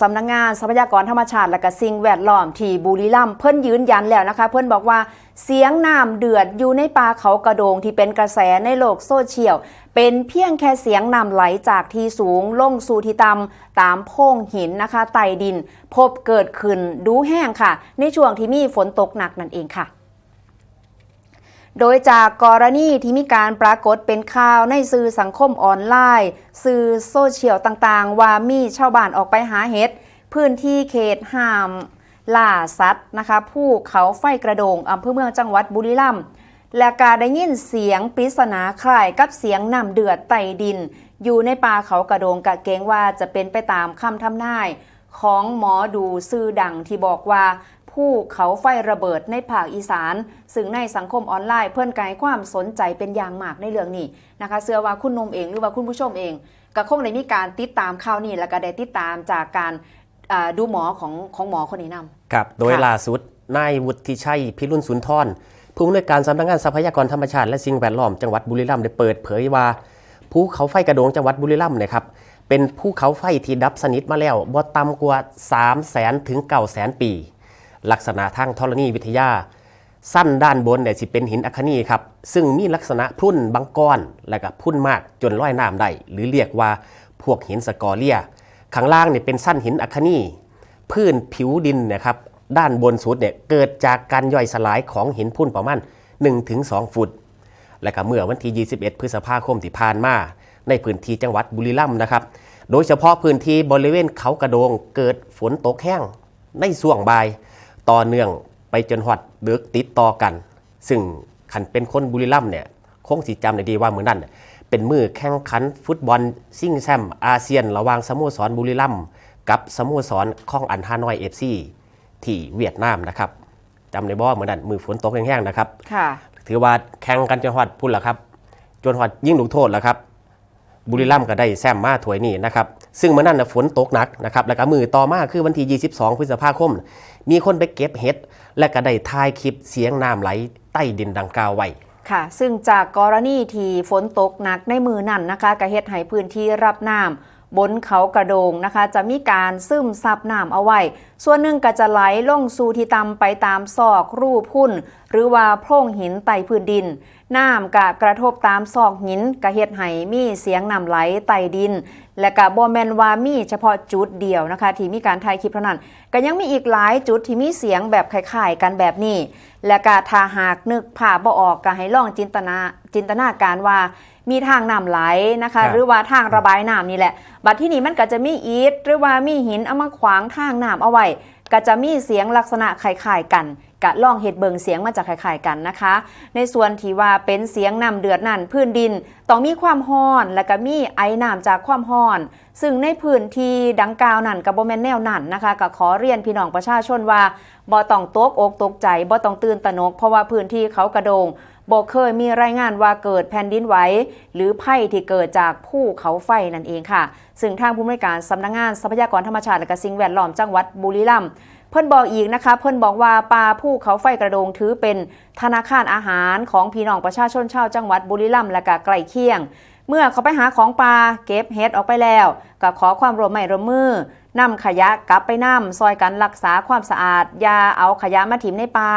สำนักงานทรัพยากรธรรมชาติและก็สิ่งแวดล้อมที่บุรีรัมย์เพิ่นยืนยันแล้วนะคะ เพิ่นบอกว่าเสียงน้ำเดือดอยู่ในป่าเขากระโดงที่เป็นกระแสในโลกโซเชียล เป็นเพียงแค่เสียงน้ำไหลจากที่สูงลงสู่ที่ต่ำตามโพรงหินนะคะไต่ดิน พบเกิดขึ้นดูแห้งค่ะ ในช่วงที่มีฝนตกหนักนั่นเองค่ะ โดยจากกรณีที่มีการปรากฏเป็นข่าวในสื่อสังคมออนไลน์ สื่อโซเชียลต่างๆ ว่ามีชาวบ้านออกไปหาเห็ดพื้นที่เขตห้าม ล่าสัตว์นะคะผู้เขาไฟกระโดงอำเภอเมืองจังหวัดบุรีรัมย์และการได้ยินเสียงปริศนาคล้ายกับเสียงน้ำเดือดไต่ดิน อยู่ในป่าเขากระโดงกะเกงว่าจะเป็นไปตามคำทำนายของหมอดูซื่อดังที่บอกว่า ผู้เขาไฟระเบิดในภาคอีสาน ซึ่งในสังคมออนไลน์เพื่อนกายความสนใจเป็นอย่างมากในเรื่องนี้นะคะเชื่อว่าคุณนมเองหรือว่าคุณผู้ชมเองก็คงได้มีการติดตามข่าวนี้แล้วก็ได้ติดตามจากการอ่าดูหมอของของหมอคนนี้นำครับโดยค่ะล่าสุดนายวุฒิชัยพิรุณสุนทรผู้อำนวยการสำนักงานทรัพยากรธรรมชาติและสิ่งแวดล้อมจังหวัดบุรีรัมย์ได้เปิดเผยว่าภูเขาไฟกระโดงจังหวัดบุรีรัมย์เนี่ยครับเป็นภูเขาไฟที่ดับสนิทมาแล้วบ่ต่ำกว่า 3 0 0แสนถึง9 0 0แสนปี ลักษณะทางธรณีวิทยา สั้นด้านบนเนี่ยสิเป็นหินอัคนีครับ ซึ่งมีลักษณะพุ่นบางก้อน และก็พุ่นมากจนลอยน้ำได้หรือเรียกว่าพวกหินสกอเลีย ข้างล่างเนี่ยเป็นสั้นหินอัคนีพื้นผิวดินนะครับด้านบนสุดเนี่ยเกิดจากการย่อยสลายของหินพุ่นประมาณ1-2 ฟุต และก็เมื่อวันที่ 21 พฤษภาคมที่ผ่านมาในพื้นที่จังหวัดบุรีรัมย์นะครับ โดยเฉพาะพื้นที่บริเวณเขากระโดงเกิดฝนตกแห้งในช่วงบ่าย ต่อเนื่องไปจนหอดเดึกติดต่อกัน ซึ่งขันเป็นคนบุรีรัมย์เนี่ยคงสิจำได้ดีว่ามือนั้นน่ะเป็นมือแข่งขันฟุตบอลซิ่งแซมอาเซียน ระหว่างสโมสรบุรีรัมย์กับสโมสรข้องอันฮานอยเอฟซีที่เวียดนามนะครับจำได้บ่เหมือนนั้นมือฝนตกแห้งๆนะครับค่ะถือว่าแข่งกันจนหอดพุ่นละครับ จนหอดยิ่งลูกโทษแล้วครับ บุรีรัมย์ก็ได้แซมมาถวยนี่นะครับ ซึ่งเมื่อนั้นฝนตกหนักนะครับแล้วก็มือต่อมาคือวันที่ 22 พฤษภาคม มีคนไปเก็บเห็ดและก็ได้ถ่ายคลิปเสียงน้ำไหลใต้ดินดังกล่าวไว้ค่ะ ซึ่งจากกรณีที่ฝนตกหนักในมือนั่นนะคะกระเฮ็ดให้พื้นที่รับน้ำ บนเขากระโดงนะคะ จะมีการซึมซับน้ำเอาไว้ ส่วนหนึ่งก็จะไหลลงสู่ที่ต่ำไปตามซอกรูพุ่น หรือว่าโพรงหินไต่พื้นดิน น้ำกะกระทบตามซอกหินกระเฮ็ดให้มีเสียงน้ำไหลไต่ดิน และกะบ่แมนว่ามีเฉพาะจุดเดียวนะคะ ที่มีการถ่ายคลิปเท่านั้นก็ยังมีอีกหลายจุดที่มีเสียงแบบคล้ายๆกันแบบนี้ และกะถ้าหากนึกภาพบ่ออกก็ให้ลองจินตนาจินตนาการว่า มีทางน้ำไหลนะคะครับหรือว่าทางระบายน้ำนี่แหละ บัดที่นี้มันก็จะมีอีทหรือว่ามีหินเอามาขวางทางน้ำเอาไว้ก็จะมีเสียงลักษณะคล้ายๆกันกะลองเห็ดเบิงเสียงมาจากคล้ายๆกันนะคะ ในส่วนที่ว่าเป็นเสียงน้ำเดือดนั่นพื้นดินต้องมีความห้อน และก็มีไอ้น้ำจากความห้อน ซึ่งในพื้นที่ดังกล่าวนั่นกับโบแมนแนวนั่นนะคะก็ขอเรียนพี่น้องประชาชนว่าบ่ต้องตกอกตกใจบ่ต้องตื่นตระหนก เพราะว่าพื้นที่เขากระโดง บ่เคยมีรายงานว่าเกิดแผ่นดินไหวหรือภัยที่เกิดจากภูเขาไฟนั่นเองค่ะ ซึ่งทางผู้อำนวยการสำนักงานทรัพยากรธรรมชาติและสิ่งแวดล้อมจังหวัดบุรีรัมย์เพิ่นบอกอีกนะคะ เพิ่นบอกว่าปลาภูเขาไฟกระโดงถือเป็นธนาคารอาหารของพี่น้องประชาชนชาวจังหวัดบุรีรัมย์และก็ใกล้เคียง เมื่อเขาไปหาของปลาเก็บเห็ดออกไปแล้วก็ขอความร่วมมือร่วมมือ นำขยะกลับไปนำซอยกันรักษาความสะอาดอย่าเอาขยะมาถิ่มในปลา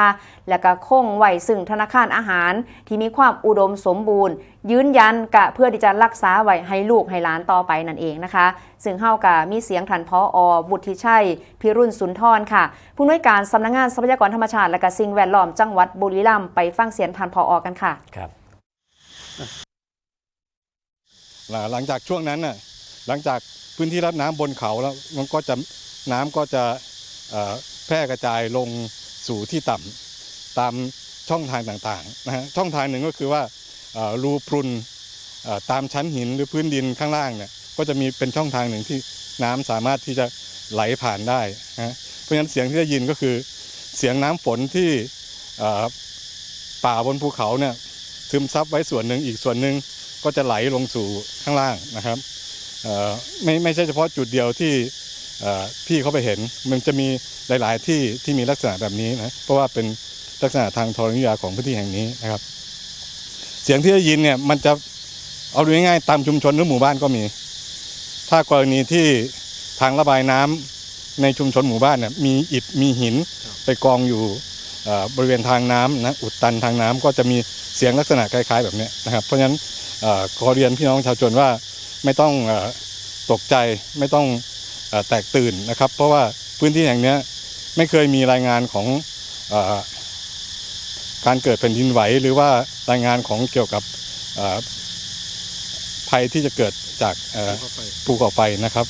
และก็คงไว้ซึ่งธนาคารอาหาร ที่มีความอุดมสมบูรณ์ ยืนยันกะเพื่อที่จะรักษาไว้ให้ลูกให้หลานต่อไปนั่นเองนะคะ ซึ่งเฮากะมีเสียงทันพออบุตรทิชัย พิรุณสุนทรค่ะ ผู้อำนวยการสำนักงานทรัพยากรธรรมชาติและก็สิ่งแวดล้อมจังหวัดบุรีรัมย์ไปฟังเสียงทันพออกันค่ะครับหลังจากช่วงนั้นน่ะหลังจาก พื้นที่รับน้ำบนเขาแล้วมันก็จะน้ำก็จะแพร่กระจายลงสู่ที่ต่ำตามช่องทางต่างๆนะฮะช่องทางหนึ่งก็คือว่ารูพรุนตามชั้นหินหรือพื้นดินข้างล่างเนี่ยก็จะมีเป็นช่องทางหนึ่งที่น้ำสามารถที่จะไหลผ่านได้นะฮะเพราะฉะนั้นเสียงที่ได้ยินก็คือเสียงน้ำฝนที่ป่าบนภูเขาเนี่ยซึมซับไว้ส่วนหนึ่งอีกส่วนหนึ่งก็จะไหลลงสู่ข้างล่างนะครับ ไม่ไม่ใช่เฉพาะจุดเดียวที่พี่เขาไปเห็น มันจะมีหลาย ๆ ที่ที่มีลักษณะแบบนี้นะเพราะว่าเป็นลักษณะทางธรณีวิทยาของพื้นที่แห่งนี้นะครับ เสียงที่ได้ยินเนี่ยมันจะเอาดูง่ายๆตามชุมชนหรือหมู่บ้านก็มี ถ้ากรณีที่ทางระบายน้ำในชุมชนหมู่บ้านเนี่ยมีอิฐมีหินไปกองอยู่บริเวณทางน้ำนะอุดตันทางน้ำก็จะมีเสียงลักษณะคล้าย ๆ แบบนี้นะครับ เพราะฉะนั้นอขอเรียนพี่น้องชาวชนว่า ไม่ต้องตกใจไม่ต้องแตกตื่นนะครับ เพราะว่าพื้นที่แห่งนี้ไม่เคยมีรายงานของอการเกิดแผ่นดินไหว หรือว่ารายงานของเกี่ยวกับภัยที่จะเกิดจากภูเขาไฟนะครับ